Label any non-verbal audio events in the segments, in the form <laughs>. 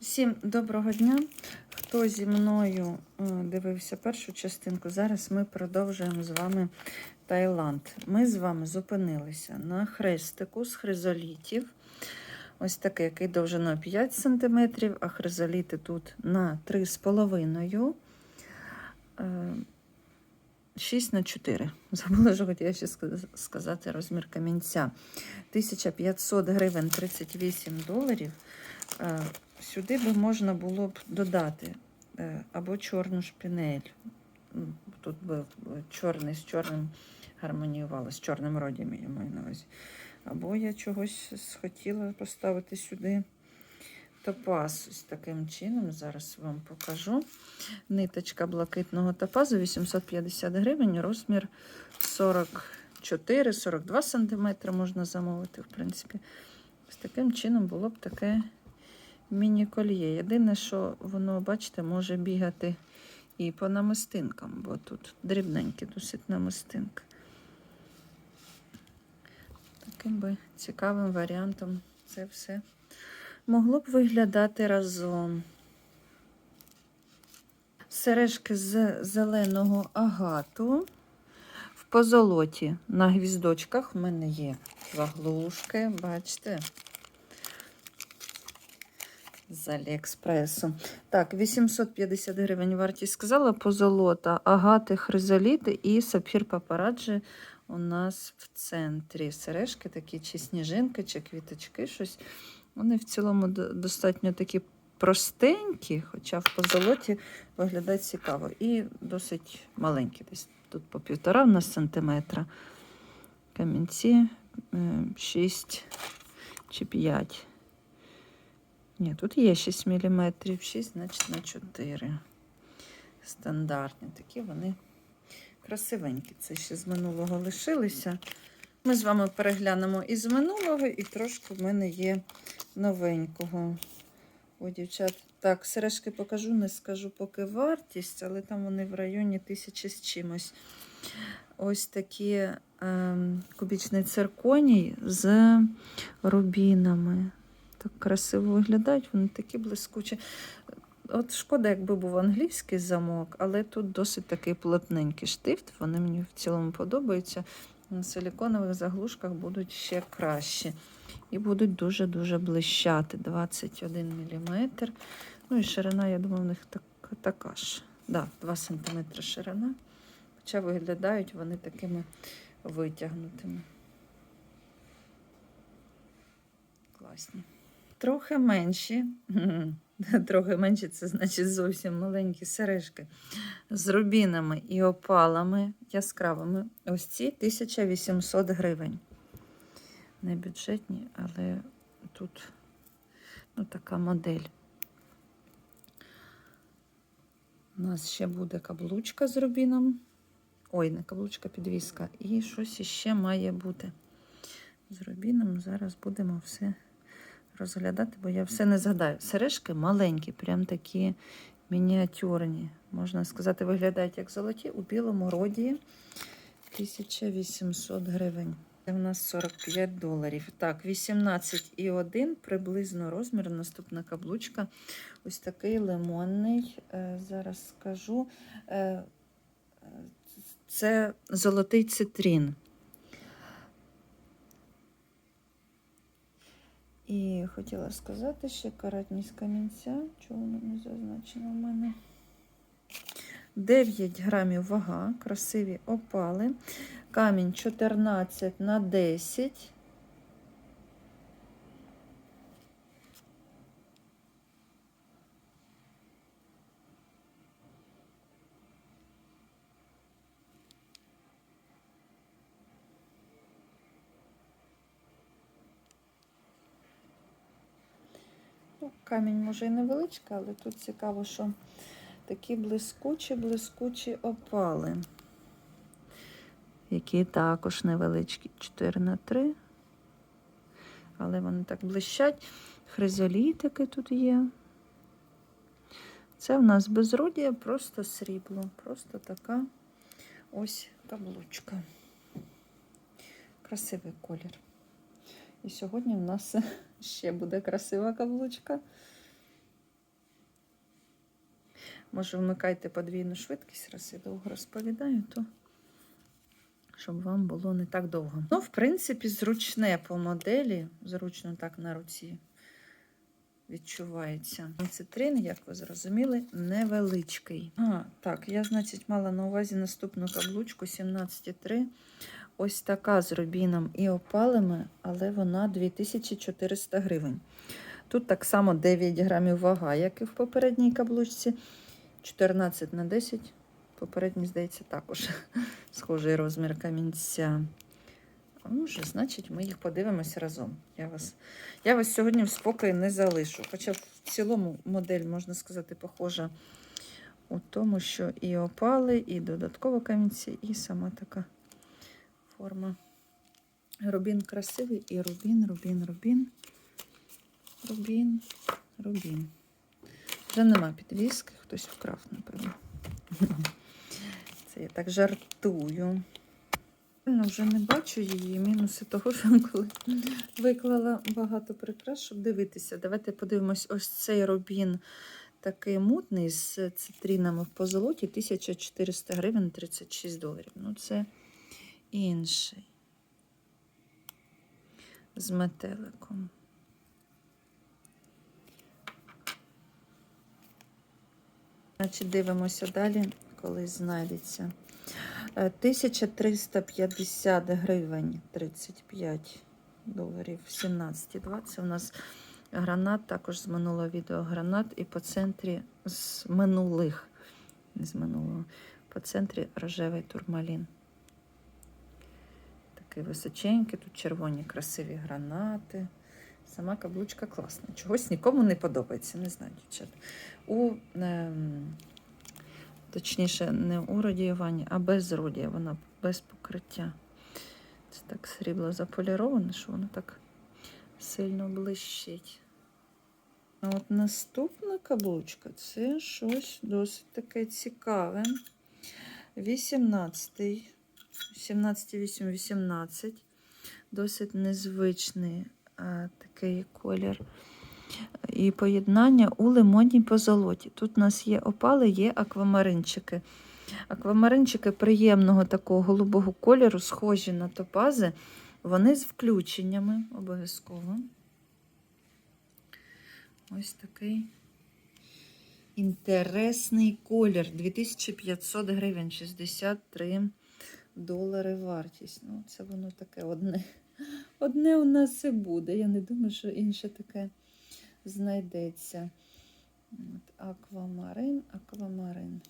Всім доброго дня. Хто зі мною е, дивився першу частинку, зараз ми продовжуємо з вами Таїланд. Ми з вами зупинилися на хрестику з хризолітів. Ось такий, який довжиною 5 см, а хризоліти тут на 3,5 Е, 6 на 4. <laughs> Забула, що хотіла ще сказати розмір камінця. 1500 гривень 38 доларів. Сюди би можна було б додати е, або чорну шпінель. Тут би е, чорний з чорним гармоніювало, з чорним родім, я маю на увазі. Або я чогось схотіла поставити сюди топаз. Ось таким чином. Зараз вам покажу. Ниточка блакитного топазу 850 гривень, розмір 44-42 см можна замовити, в принципі. Ось таким чином було б таке міні-кольє. Єдине, що воно, бачите, може бігати і по намистинкам, бо тут дрібненькі досить намистинки. Таким би цікавим варіантом це все могло б виглядати разом. Сережки з зеленого агату. В позолоті на гвіздочках в мене є заглушки, бачите? З Аліекспресу. Так, 850 гривень вартість сказала позолота, агати, хризоліти і сапфір папараджі у нас в центрі. Сережки такі, чи сніжинки, чи квіточки, щось. Вони в цілому достатньо такі простенькі, хоча в позолоті виглядають цікаво. І досить маленькі, десь тут по півтора в нас сантиметра. Камінці 6 чи 5. Ні, тут є 6 мм, 6, значить на 4. Стандартні такі вони красивенькі. Це ще з минулого лишилися. Ми з вами переглянемо із минулого, і трошки в мене є новенького. О, дівчат, так, сережки покажу, не скажу поки вартість, але там вони в районі тисячі з чимось. Ось такі ем, кубічний цирконій з рубінами. Так красиво виглядають, вони такі блискучі. От шкода, якби був англійський замок, але тут досить такий плотненький штифт. Вони мені в цілому подобаються. На силіконових заглушках будуть ще кращі. І будуть дуже-дуже блищати. 21 мм. Ну і ширина, я думаю, в них так, така ж. Да, 2 см ширина. Хоча виглядають вони такими витягнутими. Класні. Трохи менші. <laughs> Трохи менші, це значить зовсім маленькі сережки з рубінами і опалами яскравими. Ось ці 1800 гривень. Не бюджетні, але тут ну, така модель. У нас ще буде каблучка з рубіном. Ой, не каблучка, підвіска. І щось іще має бути з рубіном. Зараз будемо все розглядати, бо я все не згадаю. Сережки маленькі, прям такі мініатюрні. Можна сказати, виглядають як золоті у білому роді 1800 гривень. Це в нас 45 доларів. Так, 18,1 приблизно розмір. Наступна каблучка. Ось такий лимонний. Е, зараз скажу. Е, е, це золотий цитрін. І хотіла сказати ще каратність камінця. Чого воно не зазначено в мене? 9 грамів вага, красиві опали. Камінь 14 на 10. Ну, камінь може і невеличкий, але тут цікаво, що такі блискучі, блискучі опали, які також невеличкі 4 на 3. Але вони так блищать. Хризолітики тут є. Це в нас безродія, просто срібло, просто така ось каблучка. Красивий колір. І сьогодні в нас ще буде красива каблучка. Може, вмикайте подвійну швидкість, раз я довго розповідаю, то щоб вам було не так довго. Ну, в принципі, зручне по моделі, зручно так на руці відчувається. Цитрин, як ви зрозуміли, невеличкий. А, так, я, значить, мала на увазі наступну каблучку 17,3. Ось така з рубіном і опалами, але вона 2400 гривень. Тут так само 9 грамів вага, як і в попередній каблучці. 14 на 10. Попередній, здається, також <laughs> схожий розмір камінця. Ну, вже, значить, ми їх подивимося разом. Я вас, я вас сьогодні в спокої не залишу. Хоча в цілому модель, можна сказати, похожа у тому, що і опали, і додатково камінці, і сама така форма. Рубін красивий, і рубін, рубін, рубін. Рубін, рубін. Вже нема підвіски, хтось вкрав, напевно. Це я так жартую. Ну, вже не бачу її. Мінуси того, що коли виклала багато прикрас, щоб дивитися. Давайте подивимось, ось цей рубін такий мутний з цитринами в позолоті 1400 гривень 36 доларів. Ну, це інший. З метеликом. Значить, дивимося далі, коли знайдеться. Е, 1350 гривень 35 доларів 17,2. Це у нас гранат, також з минулого відео гранат, і по центрі з минулих, не з минулого, по центрі рожевий турмалін. Такий височенький, тут червоні красиві гранати. Сама каблучка класна. Чогось нікому не подобається, не знаю, дівчат. У, ем, точніше, не у радіюванні, а без родія, вона без покриття. Це так срібло заполіроване, що воно так сильно блищить. А от наступна каблучка це щось досить таке цікаве. 18, 17, 8, 18. Досить незвичний а, такий колір. І поєднання у лимонній позолоті. Тут у нас є опали, є аквамаринчики. Аквамаринчики приємного такого голубого кольору, схожі на топази. Вони з включеннями обов'язково. Ось такий інтересний колір. 2500 гривень, 63 долари вартість. Ну, це воно таке одне. <laughs> Одне у нас і буде. Я не думаю, що інше таке знайдеться. От, Аквамарин, аквамарин.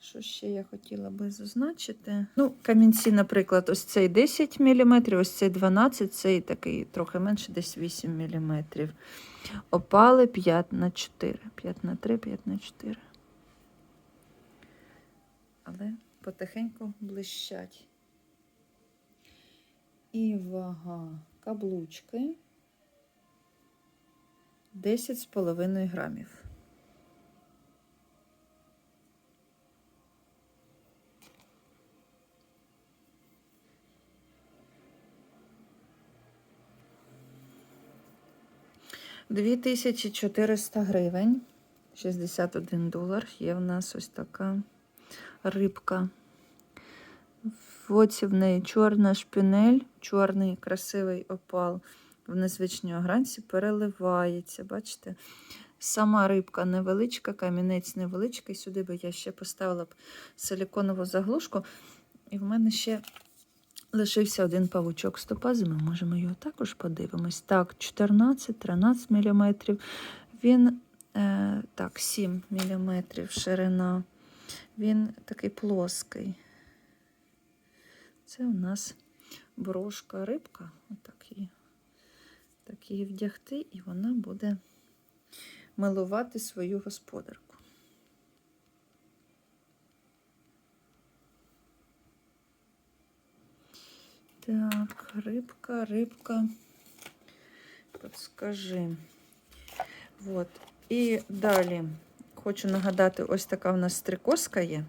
Що ще я хотіла би зазначити? Ну, камінці, наприклад, ось цей 10 мм, ось цей 12 цей такий трохи менше, десь 8 мм. Опали 5 на 4. 5 на 3, 5 на 4. Але потихеньку блищать. І вага каблучки 10,5 грамів. Дві тисячі 400 гривень, 61 долар. Є в нас ось така рибка. В оці в неї чорна шпінель, чорний красивий опал в незвичній огранці переливається. Бачите? Сама рибка невеличка, камінець невеличкий. Сюди би я ще поставила б силіконову заглушку. І в мене ще лишився один павучок з топази. Ми можемо його також подивимось. Так, 14-13 мм. Він е, так, 7 мм ширина. Він такий плоский. Це у нас брошка рибка. Отак її, так її вдягти, і вона буде милувати свою господарку. Так, рибка, рибка. Подскажи. Вот. І далі хочу нагадати, ось така в нас стрикоска є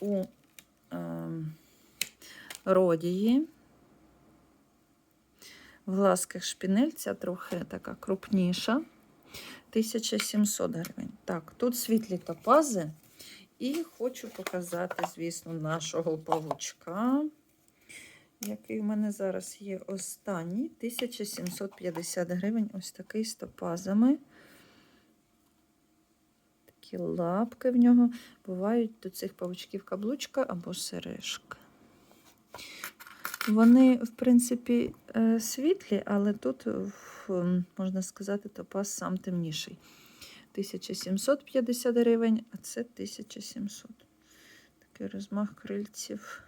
у е, родії. В глазках шпінель, трохи така крупніша. 1700 гривень. Так, тут світлі топази. І хочу показати, звісно, нашого павучка, який в мене зараз є останній. 1750 гривень. Ось такий з топазами. Такі лапки в нього. Бувають до цих павучків каблучка або сережка. Вони, в принципі, е, світлі, але тут, можна сказати, топаз сам темніший. 1750 гривень, а це 1700. Такий розмах крильців.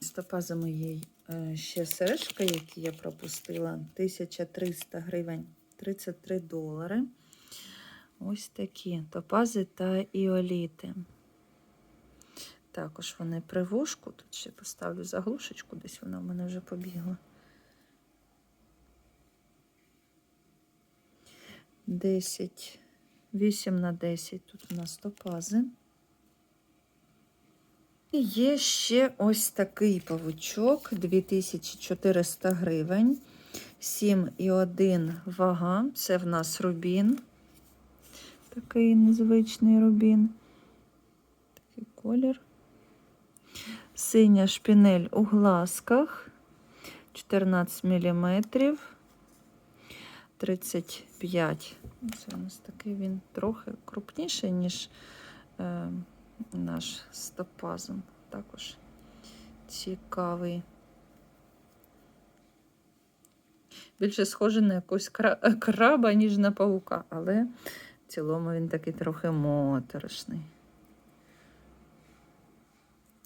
З топазами є е, ще сережка, які я пропустила. 1300 гривень, 33 долари. Ось такі топази та іоліти. Також вони при вушку. Тут ще поставлю заглушечку, десь вона в мене вже побігла. 10, 8 на 10. Тут у нас топази. І є ще ось такий павучок 2400 гривень. 7,1 вага. Це в нас рубін. Такий незвичний рубін. Такий колір. Синя шпінель у глазках. 14 мм. 35. Це у нас такий він трохи крупніший, ніж е, наш з топазом. Також цікавий. Більше схожий на кра- краба, ніж на павука, але цілому він такий трохи моторошний.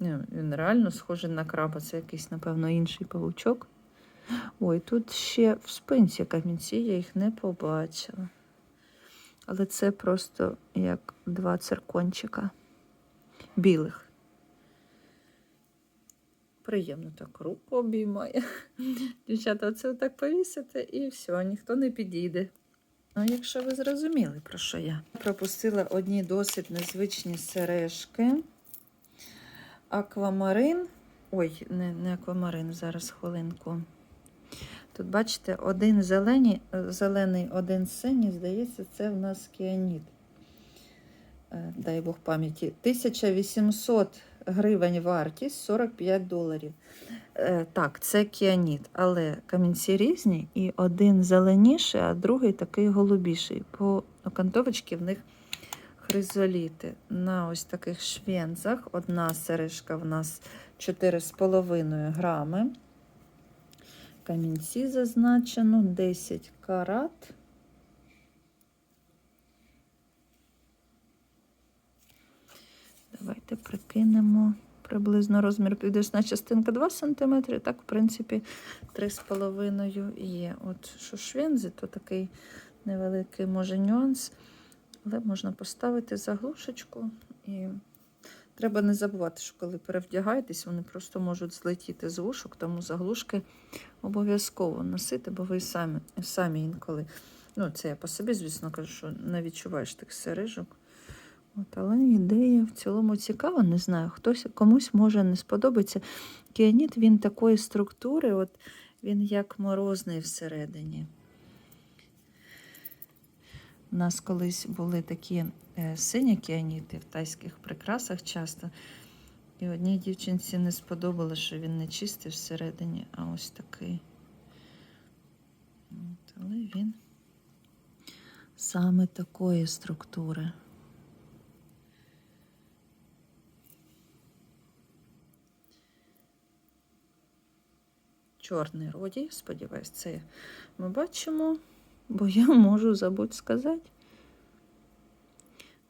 Ні, Він реально схожий на краба. Це якийсь, напевно, інший павучок. Ой, тут ще в спинці камінці, я їх не побачила. Але це просто як два циркончика білих. Приємно так руку обіймає. Дівчата, оце так повісите і все, ніхто не підійде. Ну, якщо ви зрозуміли, про що я. Пропустила одні досить незвичні сережки. Аквамарин. Ой, не, не аквамарин, зараз хвилинку. Тут, бачите, один зелені, зелений, один синій, здається, це в нас кіаніт. Е, Дай Бог пам'яті. 1800 гривень вартість 45 доларів. Е, Так, це кіаніт, але камінці різні, і один зеленіший, а другий такий голубіший. По окантовочці в них хризоліти. На ось таких швензах одна сережка в нас 4,5 грами. Камінці зазначено 10 карат. Давайте прикинемо приблизно розмір підвісна частинка 2 см, так, в принципі, 3,5 є. От що швензи, то такий невеликий може нюанс, але можна поставити заглушечку і треба не забувати, що коли перевдягаєтесь, вони просто можуть злетіти з вушок, тому заглушки обов'язково носити, бо ви самі, самі інколи. Ну, це я по собі, звісно, кажу, що не відчуваєш тих сережок. От, але ідея в цілому цікава, не знаю, хтось комусь може не сподобається. Кіаніт він такої структури, от він як морозний всередині. У нас колись були такі е, сині кіаніти в тайських прикрасах часто. І одній дівчинці не сподобалося, що він не чистий всередині, а ось такий. От, але він саме такої структури. Чорний роді, сподіваюсь, це ми бачимо, бо я <laughs> можу забудь сказати.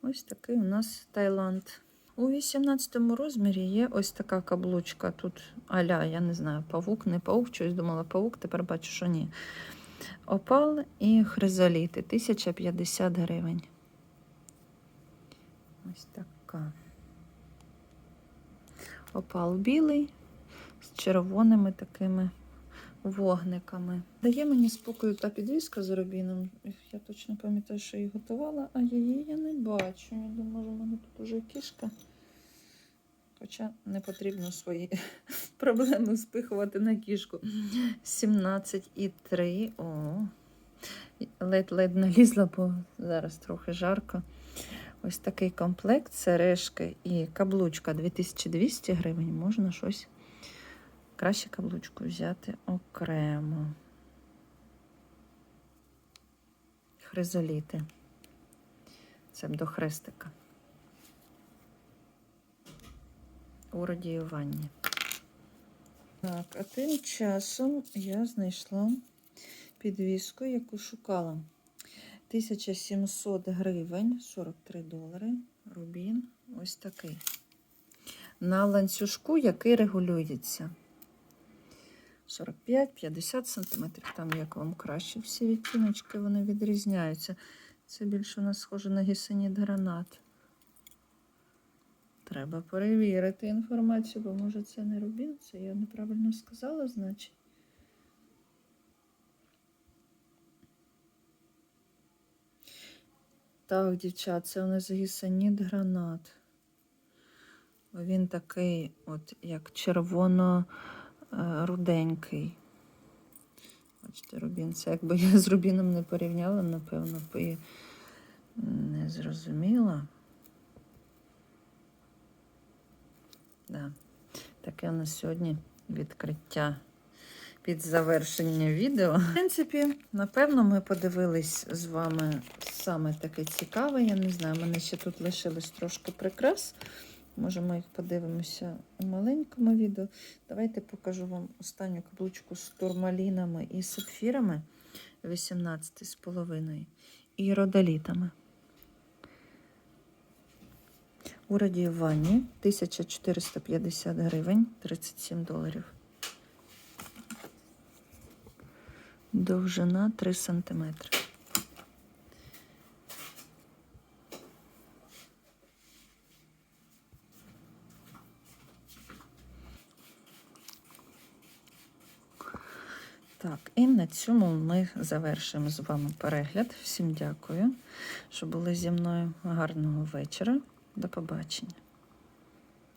Ось такий у нас Таїланд. У 18 розмірі є ось така каблучка. Тут аля, я не знаю, павук, не павук, щось думала павук, тепер бачу, що ні. Опал і хризоліти 1050 гривень. Ось така. Опал білий з червоними такими вогниками. Дає мені спокою та підвіска з рубіном. Я точно пам'ятаю, що її готувала, а її я не бачу. Я думаю, у мене тут уже кішка. Хоча не потрібно свої <laughs> проблеми спихувати на кішку. 17,3. О. ледь-ледь налізла, бо зараз трохи жарко. Ось такий комплект, сережки і каблучка 2200 гривень. Можна щось краще каблучку взяти окремо. Хризоліти. Це до хрестика. У радіюванні. Так, а тим часом я знайшла підвіску, яку шукала. 1700 гривень, 43 долари. Рубін ось такий. На ланцюжку, який регулюється. 45-50 см, там як вам краще. Всі відтіночки вони відрізняються. Це більше у нас схоже на гісеніт гранат. Треба перевірити інформацію, бо може це не рубін, це я неправильно сказала, значить. Так, дівчат, це у нас гісеніт гранат. Він такий, от як червоно-руденький. Бачите, рубін. Це якби я з рубіном не порівняла, напевно, би не зрозуміла. Да. Таке у нас сьогодні відкриття під завершення відео. В принципі, напевно, ми подивились з вами саме таке цікаве. Я не знаю, мене ще тут лишилось трошки прикрас. Може, ми їх подивимося у маленькому відео. Давайте покажу вам останню каблучку з турмалінами і сапфірами 18,5 і родолітами. У радіюванні 1450 гривень 37 доларів. Довжина 3 сантиметри. Так, і цьому ми завершимо з вами перегляд. Всім дякую, що були зі мною. Гарного вечора. До побачення.